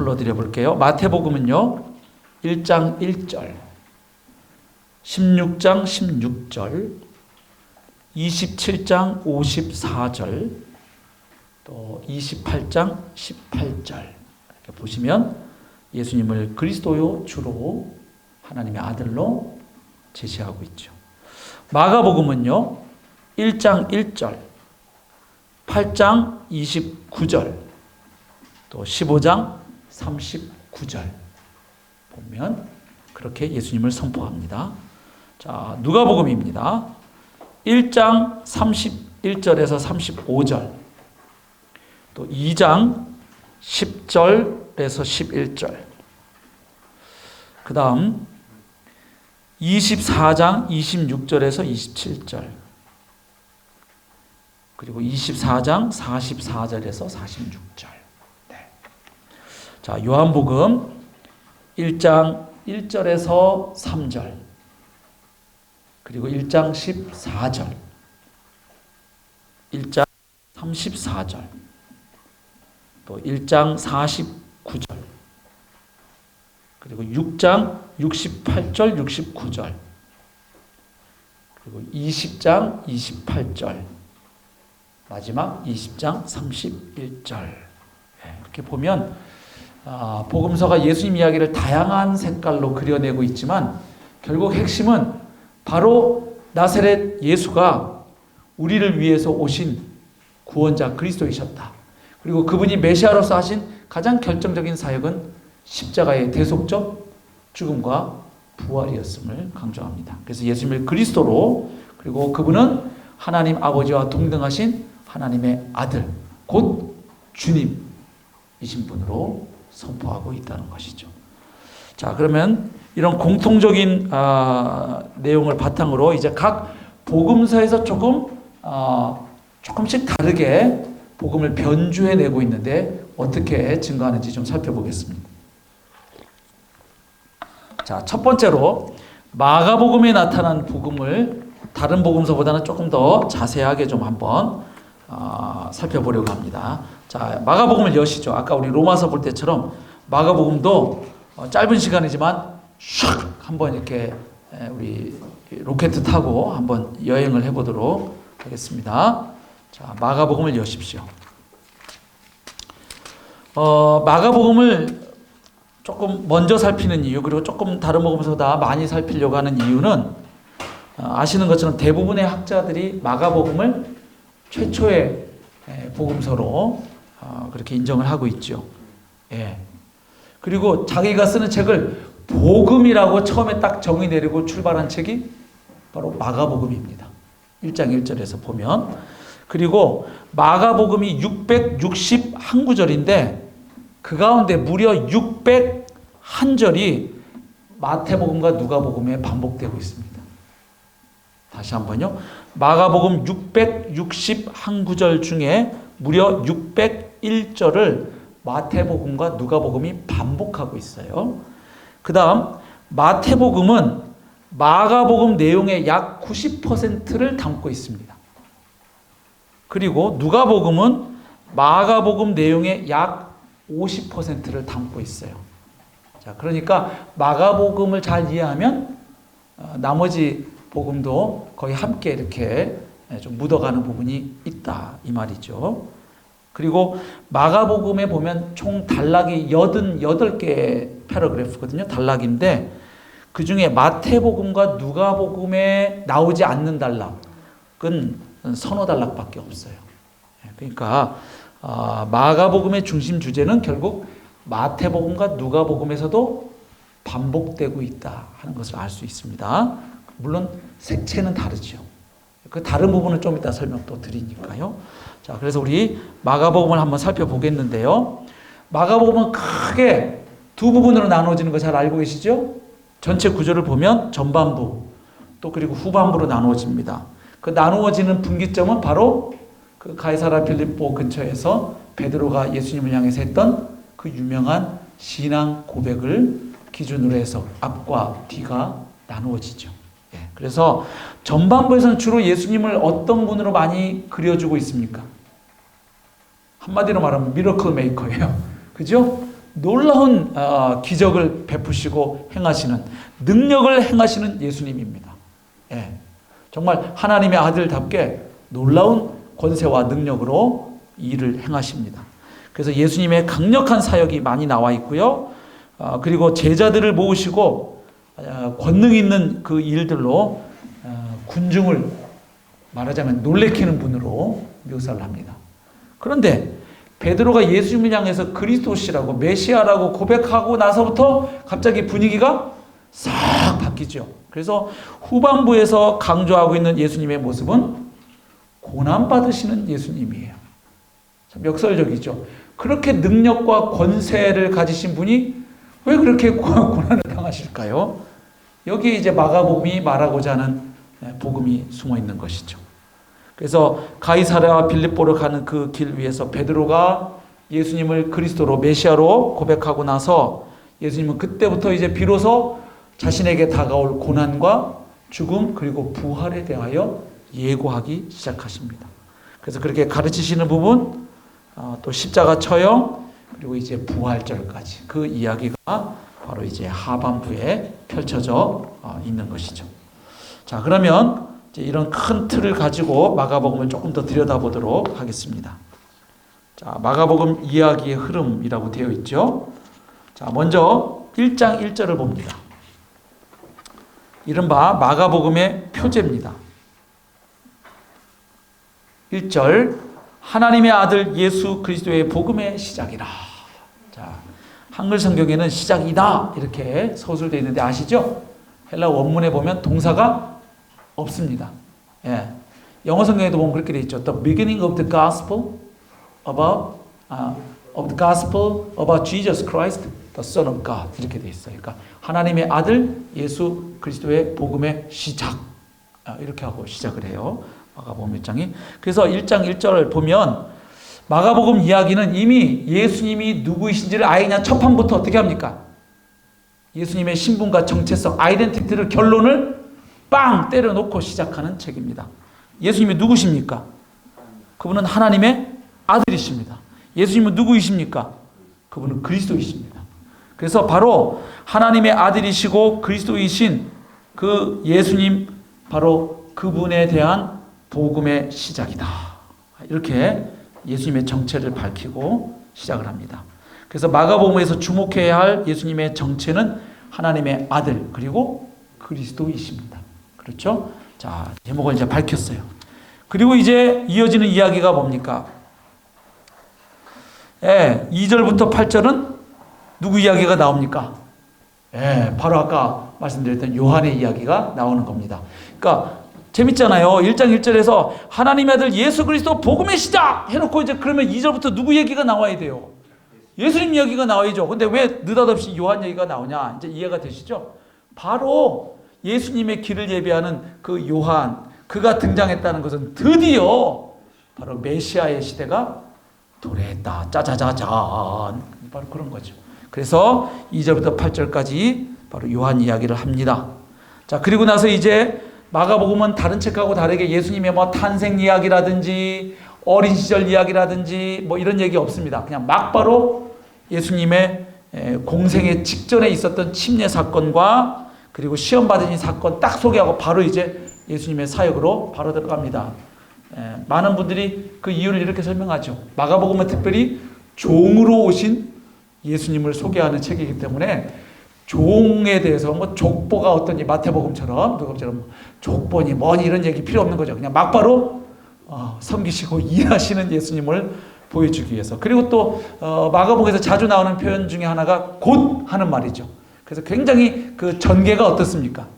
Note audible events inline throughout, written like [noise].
불러드려 볼게요. 마태복음은요. 1장 1절, 16장 16절, 27장 54절, 또 28장 18절 이렇게 보시면 예수님을 그리스도요 주로 하나님의 아들로 제시하고 있죠. 마가복음은요. 1장 1절, 8장 29절, 또 15장 39절 보면 그렇게 예수님을 선포합니다. 자, 누가복음입니다. 1장 31절에서 35절, 또 2장 10절에서 11절, 그 다음 24장 26절에서 27절, 그리고 24장 44절에서 46절. 네. 자, 요한복음 1장 1절에서 3절, 그리고 1장 14절, 1장 34절, 또 1장 49절, 그리고 6장 68절, 69절, 그리고 20장 28절, 마지막 20장 31절. 이렇게 보면 아, 복음서가 예수님 이야기를 다양한 색깔로 그려내고 있지만 결국 핵심은 바로 나사렛 예수가 우리를 위해서 오신 구원자 그리스도이셨다. 그리고 그분이 메시아로서 하신 가장 결정적인 사역은 십자가의 대속적 죽음과 부활이었음을 강조합니다. 그래서 예수님을 그리스도로 그리고 그분은 하나님 아버지와 동등하신 하나님의 아들, 곧 주님이신 분으로 선포하고 있다는 것이죠. 자, 그러면 이런 공통적인 아, 내용을 바탕으로 이제 각 복음서에서 조금 아, 조금씩 다르게 복음을 변주해 내고 있는데 어떻게 증거하는지 좀 살펴보겠습니다. 자, 첫 번째로 마가복음에 나타난 복음을 다른 복음서보다는 조금 더 자세하게 좀 한번 어, 살펴보려고 합니다. 자, 마가복음을 여시죠. 아까 우리 로마서 볼 때처럼 마가복음도 어, 짧은 시간이지만 샥 한번 이렇게 에, 우리 로켓 타고 한번 여행을 해보도록 하겠습니다. 자, 마가복음을 여십시오. 어, 마가복음을 조금 먼저 살피는 이유 그리고 조금 다른 복음서보다 많이 살피려고 하는 이유는 어, 아시는 것처럼 대부분의 학자들이 마가복음을 최초의 에, 복음서로 어, 그렇게 인정을 하고 있죠. 예. 그리고 자기가 쓰는 책을 복음이라고 처음에 딱 정의 내리고 출발한 책이 바로 마가복음입니다. 1장 1절에서 보면 그리고 마가복음이 661구절인데 그 가운데 무려 601절이 마태복음과 누가복음에 반복되고 있습니다. 다시 한번요. 마가복음 661구절 중에 무려 601절을 마태복음과 누가복음이 반복하고 있어요. 그 다음 마태복음은 마가복음 내용의 약 90%를 담고 있습니다. 그리고 누가복음은 마가복음 내용의 약 50%를 담고 있어요. 자, 그러니까 마가복음을 잘 이해하면 어, 나머지 복음도 거의 함께 이렇게 좀 묻어가는 부분이 있다 이 말이죠. 그리고 마가복음에 보면 총 단락이 88개 패러그래프거든요. 단락인데 그 중에 마태복음과 누가복음에 나오지 않는 단락은 서너 단락밖에 없어요. 그러니까 아, 마가복음의 중심 주제는 결국 마태복음과 누가복음에서도 반복되고 있다 하는 것을 알 수 있습니다. 물론 색채는 다르죠. 그 다른 부분은 좀 이따 설명 또 드리니까요. 자, 그래서 우리 마가복음을 한번 살펴보겠는데요. 마가복음은 크게 두 부분으로 나눠지는 거 잘 알고 계시죠? 전체 구조를 보면 전반부 또 그리고 후반부로 나누어집니다. 그 나누어지는 분기점은 바로 그 가이사라 빌립보 근처에서 베드로가 예수님을 향해서 했던 그 유명한 신앙 고백을 기준으로 해서 앞과 뒤가 나누어지죠. 예, 그래서 전반부에서는 주로 예수님을 어떤 분으로 많이 그려주고 있습니까? 한마디로 말하면 미러클 메이커예요. [laughs] 그죠? 놀라운 어, 기적을 베푸시고 행하시는 능력을 행하시는 예수님입니다. 예. 정말 하나님의 아들답게 놀라운 권세와 능력으로 일을 행하십니다. 그래서 예수님의 강력한 사역이 많이 나와 있고요. 어, 그리고 제자들을 모으시고 어, 권능 있는 그 일들로 어, 군중을 말하자면 놀래키는 분으로 묘사를 합니다. 그런데 베드로가 예수님을 향해서 그리스도시라고 메시아라고 고백하고 나서부터 갑자기 분위기가 싹 바뀌죠. 그래서 후반부에서 강조하고 있는 예수님의 모습은 고난 받으시는 예수님이에요. 참 역설적이죠. 그렇게 능력과 권세를 가지신 분이 왜 그렇게 고난을 당하실까요? 여기에 이제 마가복음이 말하고자 하는 복음이 숨어 있는 것이죠. 그래서 가이사랴 빌립보로 가는 그 길 위에서 베드로가 예수님을 그리스도로 메시아로 고백하고 나서 예수님은 그때부터 이제 비로소 자신에게 다가올 고난과 죽음 그리고 부활에 대하여 예고하기 시작하십니다. 그래서 그렇게 가르치시는 부분 어, 또 십자가 처형 그리고 이제 부활절까지 그 이야기가 바로 이제 하반부에 펼쳐져 어, 있는 것이죠. 자 그러면 이런 큰 틀을 가지고 마가복음을 조금 더 들여다보도록 하겠습니다. 자 마가복음 이야기의 흐름이라고 되어 있죠. 자 먼저 1장 1절을 봅니다. 이른바 마가복음의 표제입니다. 1절 하나님의 아들 예수 그리스도의 복음의 시작이라. 자, 한글 성경에는 시작이다 이렇게 서술되어 있는데 아시죠? 헬라 원문에 보면 동사가 없습니다. 예. 영어 성경에도 보면 그렇게 되어 있죠. The beginning of the gospel about uh, of the gospel about Jesus Christ, the Son of God 이렇게 되어 있어요. 그러니까 하나님의 아들 예수 그리스도의 복음의 시작 아, 이렇게 하고 시작을 해요. 마가복음 1장이. 그래서 1장 1절을 보면 마가복음 이야기는 이미 예수님이 누구이신지를 아예 그냥 첫 판부터 어떻게 합니까? 예수님의 신분과 정체성, 아이덴티티를 결론을 빵 때려놓고 시작하는 책입니다. 예수님이 누구십니까? 그분은 하나님의 아들이십니다. 예수님은 누구이십니까? 그분은 그리스도이십니다. 그래서 바로 하나님의 아들이시고 그리스도이신 그 예수님 바로 그분에 대한 복음의 시작이다. 이렇게 예수님의 정체를 밝히고 시작을 합니다. 그래서 마가복음에서 주목해야 할 예수님의 정체는 하나님의 아들 그리고 그리스도이십니다. 그렇죠? 자, 제목을 이제 밝혔어요. 그리고 이제 이어지는 이야기가 뭡니까? 예, 2절부터 8절은 누구 이야기가 나옵니까? 예, 바로 아까 말씀드렸던 요한의 이야기가 나오는 겁니다. 그러니까 재밌잖아요. 1장 1절에서 하나님의 아들 예수 그리스도 복음의 시작 해놓고 이제 그러면 2절부터 누구 얘기가 나와야 돼요? 예수님 이야기가 나와야죠. 근데 왜 느닷없이 요한 얘기가 나오냐? 이제 이해가 되시죠? 바로 예수님의 길을 예비하는 그 요한, 그가 등장했다는 것은 드디어 바로 메시아의 시대가 도래했다. 짜자자잔. 바로 그런 거죠. 그래서 2절부터 8절까지 바로 요한 이야기를 합니다. 자, 그리고 나서 이제 마가복음은 다른 책하고 다르게 예수님의 뭐 탄생 이야기라든지 어린 시절 이야기라든지 뭐 이런 얘기 없습니다. 그냥 막바로 예수님의 공생의 직전에 있었던 침례 사건과 그리고 시험 받으신 사건 딱 소개하고 바로 이제 예수님의 사역으로 바로 들어갑니다. 많은 분들이 그 이유를 이렇게 설명하죠. 마가복음은 특별히 종으로 오신 예수님을 소개하는 책이기 때문에 종에 대해서 뭐 족보가 어떤지 마태복음처럼 누가처럼 족보니 뭐니 이런 얘기 필요 없는 거죠. 그냥 막바로 어, 섬기시고 [laughs] 일하시는 예수님을 보여주기 위해서. 그리고 또 어, 마가복에서 자주 나오는 표현 중에 하나가 곧 하는 말이죠. 그래서 굉장히 그 전개가 어떻습니까?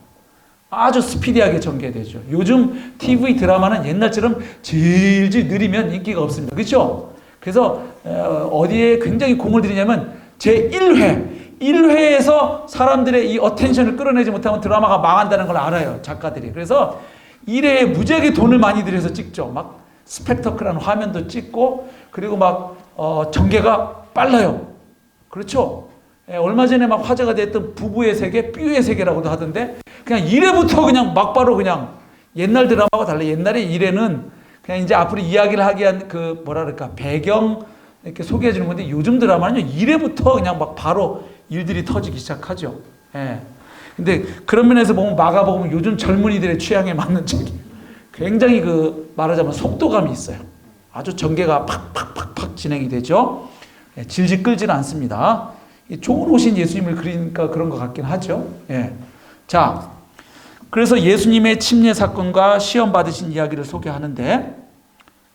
아주 스피디하게 전개되죠. 요즘 TV 드라마는 옛날처럼 질질 느리면 인기가 없습니다. 그렇죠? 그래서 어, 어디에 굉장히 공을 들이냐면 제 1회 1회에서 사람들의 이 어텐션을 끌어내지 못하면 드라마가 망한다는 걸 알아요. 작가들이. 그래서 1회에 무지하게 돈을 많이 들여서 찍죠. 막 스펙터클한 화면도 찍고 그리고 막 어, 전개가 빨라요. 그렇죠? 예, 얼마 전에 막 화제가 됐던 부부의 세계, 삐의 세계라고도 하던데 그냥 1회부터 그냥 막바로 그냥 옛날 드라마와 달리 옛날에 1회는 그냥 이제 앞으로 이야기를 하기 위한 그 뭐라 그럴까 배경 이렇게 소개해 주는 건데 요즘 드라마는요, 이래부터 그냥 막 바로 일들이 터지기 시작하죠. 예. 근데 그런 면에서 보면 마가복음 요즘 젊은이들의 취향에 맞는 책이 굉장히 그 말하자면 속도감이 있어요. 아주 전개가 팍팍팍팍 진행이 되죠. 예, 질질 끌지는 않습니다. 이 좋은 오신 예수님을 그리니까 그런 것 같긴 하죠. 예. 자, 그래서 예수님의 침례 사건과 시험 받으신 이야기를 소개하는데,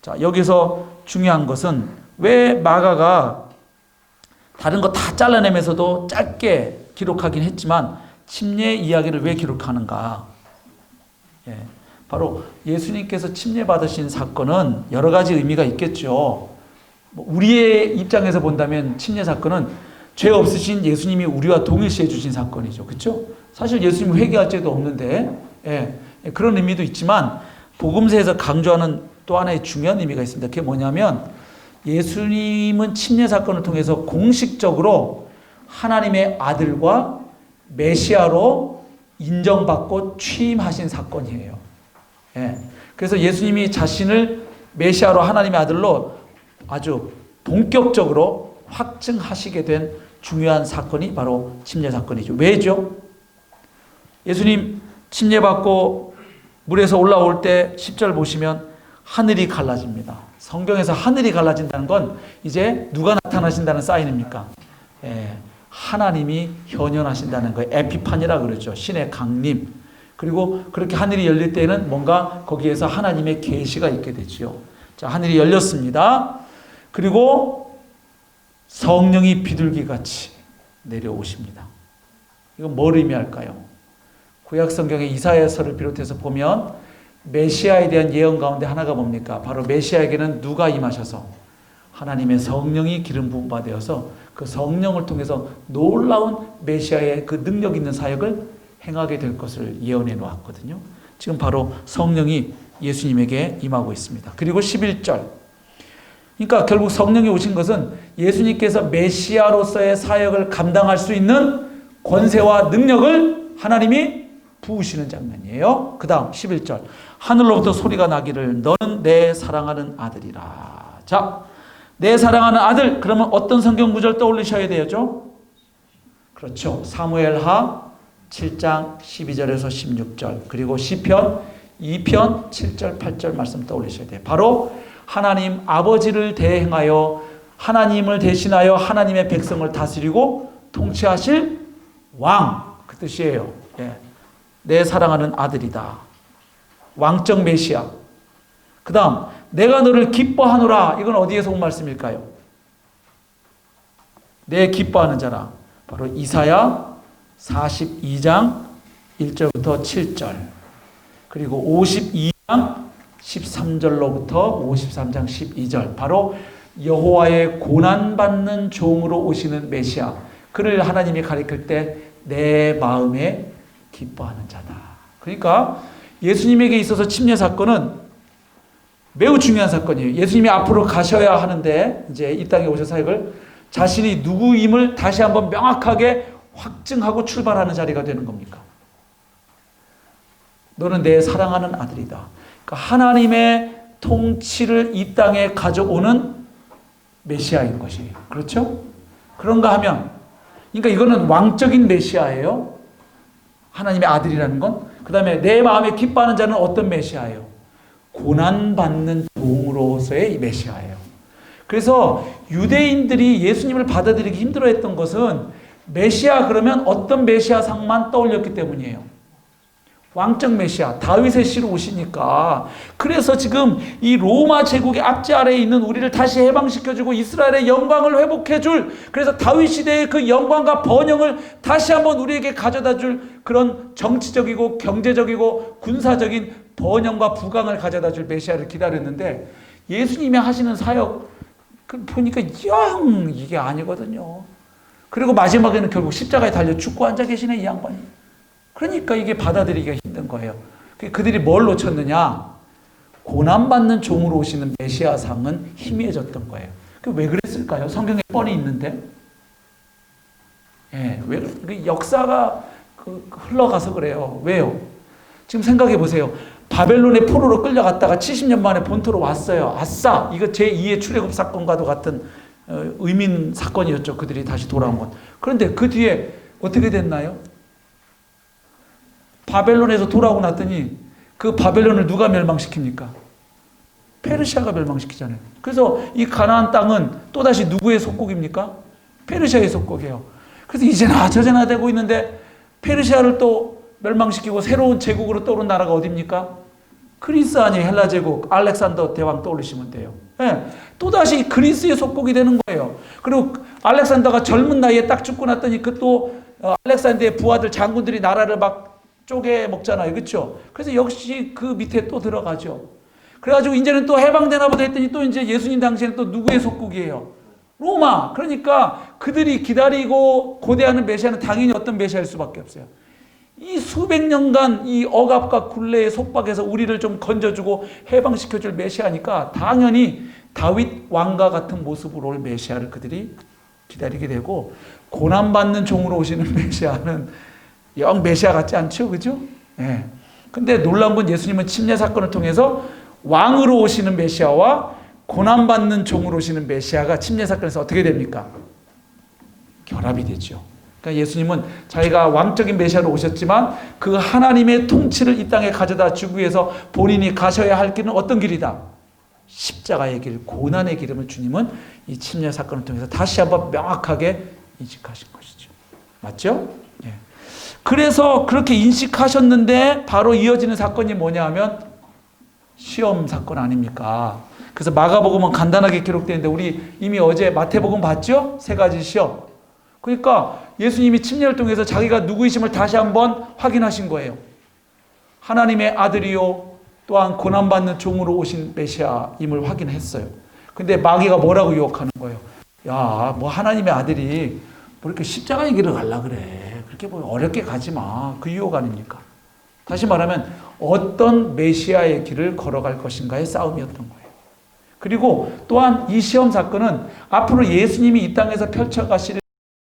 자, 여기서 중요한 것은 왜 마가가 다른 거 다 잘라내면서도 짧게 기록하긴 했지만, 침례 이야기를 왜 기록하는가? 예. 바로 예수님께서 침례 받으신 사건은 여러 가지 의미가 있겠죠. 뭐 우리의 입장에서 본다면 침례 사건은 죄 없으신 예수님이 우리와 동일시해 주신 사건이죠. 그렇죠? 사실 예수님 회개할 죄도 없는데 예, 그런 의미도 있지만 복음서에서 강조하는 또 하나의 중요한 의미가 있습니다. 그게 뭐냐면 예수님은 침례 사건을 통해서 공식적으로 하나님의 아들과 메시아로 인정받고 취임하신 사건이에요. 예. 그래서 예수님이 자신을 메시아로 하나님의 아들로 아주 본격적으로 확증하시게 된 중요한 사건이 바로 침례 사건이죠. 왜죠? 예수님 침례받고 물에서 올라올 때 10절 보시면 하늘이 갈라집니다. 성경에서 하늘이 갈라진다는 건 이제 누가 나타나신다는 사인입니까? 예, 하나님이 현현하신다는 거예요. 에피판이라 그러죠. 신의 강림. 그리고 그렇게 하늘이 열릴 때는 뭔가 거기에서 하나님의 계시가 있게 되지요. 자, 하늘이 열렸습니다. 그리고 성령이 비둘기 같이 내려오십니다. 이건 뭘 의미할까요? 구약 성경의 이사야서를 비롯해서 보면 메시아에 대한 예언 가운데 하나가 뭡니까? 바로 메시아에게는 누가 임하셔서 하나님의 성령이 기름 부음 받아서 그 성령을 통해서 놀라운 메시아의 그 능력 있는 사역을 행하게 될 것을 예언해 놓았거든요. 지금 바로 성령이 예수님에게 임하고 있습니다. 그리고 11절. 그러니까 결국 성령이 오신 것은 예수님께서 메시아로서의 사역을 감당할 수 있는 권세와 능력을 하나님이 부으시는 장면이에요. 그 다음 11절. 하늘로부터 소리가 나기를 너는 내 사랑하는 아들이라. 자, 내 사랑하는 아들. 그러면 어떤 성경 구절 떠올리셔야 되죠? 그렇죠. 사무엘하 7장 12절에서 16절. 그리고 시편 2편 7절 8절 말씀 떠올리셔야 돼요. 바로 하나님 아버지를 대행하여 하나님을 대신하여 하나님의 백성을 다스리고 통치하실 왕. 그 뜻이에요. 예. 내 사랑하는 아들이다. 왕적 메시아. 그 다음, 내가 너를 기뻐하노라. 이건 어디에서 온 말씀일까요? 내 기뻐하는 자라. 바로 이사야 42장 1절부터 7절. 그리고 52장 13절로부터 53장 12절. 바로 여호와의 고난받는 종으로 오시는 메시아. 그를 하나님이 가리킬 때 내 마음에 기뻐하는 자다. 그러니까 예수님에게 있어서 침례 사건은 매우 중요한 사건이에요. 예수님이 앞으로 가셔야 하는데 이제 이 땅에 오셔 사역을 자신이 누구임을 다시 한번 명확하게 확증하고 출발하는 자리가 되는 겁니까? 너는 내 사랑하는 아들이다. 그러니까 하나님의 통치를 이 땅에 가져오는 메시아인 것이에요. 그렇죠? 그런가 하면 그러니까 이거는 왕적인 메시아예요. 하나님의 아들이라는 건. 그 다음에 내 마음에 기뻐하는 자는 어떤 메시아예요? 고난받는 종으로서의 메시아예요. 그래서 유대인들이 예수님을 받아들이기 힘들어했던 것은 메시아 그러면 어떤 메시아 상만 떠올렸기 때문이에요. 왕적 메시아 다윗의 씨로 오시니까 그래서 지금 이 로마 제국의 압제 아래에 있는 우리를 다시 해방시켜 주고 이스라엘의 영광을 회복해 줄 그래서 다윗 시대의 그 영광과 번영을 다시 한번 우리에게 가져다 줄 그런 정치적이고 경제적이고 군사적인 번영과 부강을 가져다 줄 메시아를 기다렸는데 예수님이 하시는 사역 그 보니까 영 이게 아니거든요. 그리고 마지막에는 결국 십자가에 달려 죽고 앉아 계시네 이 양반이. 그러니까 이게 받아들이기가 힘든 거예요. 그들이 뭘 놓쳤느냐? 고난받는 종으로 오시는 메시아상은 희미해졌던 거예요. 왜 그랬을까요? 성경에 뻔히 있는데. 예, 왜, 그 역사가 흘러가서 그래요. 왜요? 지금 생각해 보세요. 바벨론의 포로로 끌려갔다가 70년 만에 본토로 왔어요. 아싸! 이거 제2의 출애굽 사건과도 같은 어, 의민 사건이었죠. 그들이 다시 돌아온 것. 그런데 그 뒤에 어떻게 됐나요? 바벨론에서 돌아오고 났더니 그 바벨론을 누가 멸망시킵니까? 페르시아가 멸망시키잖아요. 그래서 이 가나안 땅은 또다시 누구의 속국입니까? 페르시아의 속국이에요. 그래서 이제나 저제나 되고 있는데 페르시아를 또 멸망시키고 새로운 제국으로 떠오른 나라가 어디입니까? 그리스 아니에요. 헬라 제국. 알렉산더 대왕 떠올리시면 돼요. 예. 또다시 그리스의 속국이 되는 거예요. 그리고 알렉산더가 젊은 나이에 딱 죽고 났더니 그 또 알렉산더의 부하들 장군들이 나라를 막 쪼개 먹잖아요. 그렇죠? 그래서 역시 그 밑에 또 들어가죠. 그래가지고 이제는 또 해방되나 보다 했더니 또 이제 예수님 당시에는 또 누구의 속국이에요? 로마. 그러니까 그들이 기다리고 고대하는 메시아는 당연히 어떤 메시아일 수밖에 없어요. 이 수백 년간 이 억압과 굴레의 속박에서 우리를 좀 건져주고 해방시켜줄 메시아니까 당연히 다윗 왕과 같은 모습으로 올 메시아를 그들이 기다리게 되고 고난받는 종으로 오시는 [laughs] 메시아는 영 메시아 같지 않죠, 그죠? 예. 근데 놀라운 건 예수님은 침례 사건을 통해서 왕으로 오시는 메시아와 고난받는 종으로 오시는 메시아가 침례 사건에서 어떻게 됩니까? 결합이 되죠. 그러니까 예수님은 자기가 왕적인 메시아로 오셨지만 그 하나님의 통치를 이 땅에 가져다 주기 위해서 본인이 가셔야 할 길은 어떤 길이다? 십자가의 길, 고난의 길임을 주님은 이 침례 사건을 통해서 다시 한번 명확하게 인식하신 것이죠. 맞죠? 예. 그래서 그렇게 인식하셨는데 바로 이어지는 사건이 뭐냐 하면 시험 사건 아닙니까? 그래서 마가복음은 간단하게 기록되는데 우리 이미 어제 마태복음 봤죠? 세 가지 시험. 그러니까 예수님이 침례를 통해서 자기가 누구이심을 다시 한번 확인하신 거예요. 하나님의 아들이요 또한 고난받는 종으로 오신 메시아임을 확인했어요. 근데 마귀가 뭐라고 유혹하는 거예요? 야, 뭐 하나님의 아들이 뭐 이렇게 십자가의 길을 갈라 그래. 그렇게 뭐 어렵게 가지 마. 그 유혹 아닙니까? 다시 말하면 어떤 메시아의 길을 걸어갈 것인가의 싸움이었던 거예요. 그리고 또한 이 시험 사건은 앞으로 예수님이 이 땅에서 펼쳐가실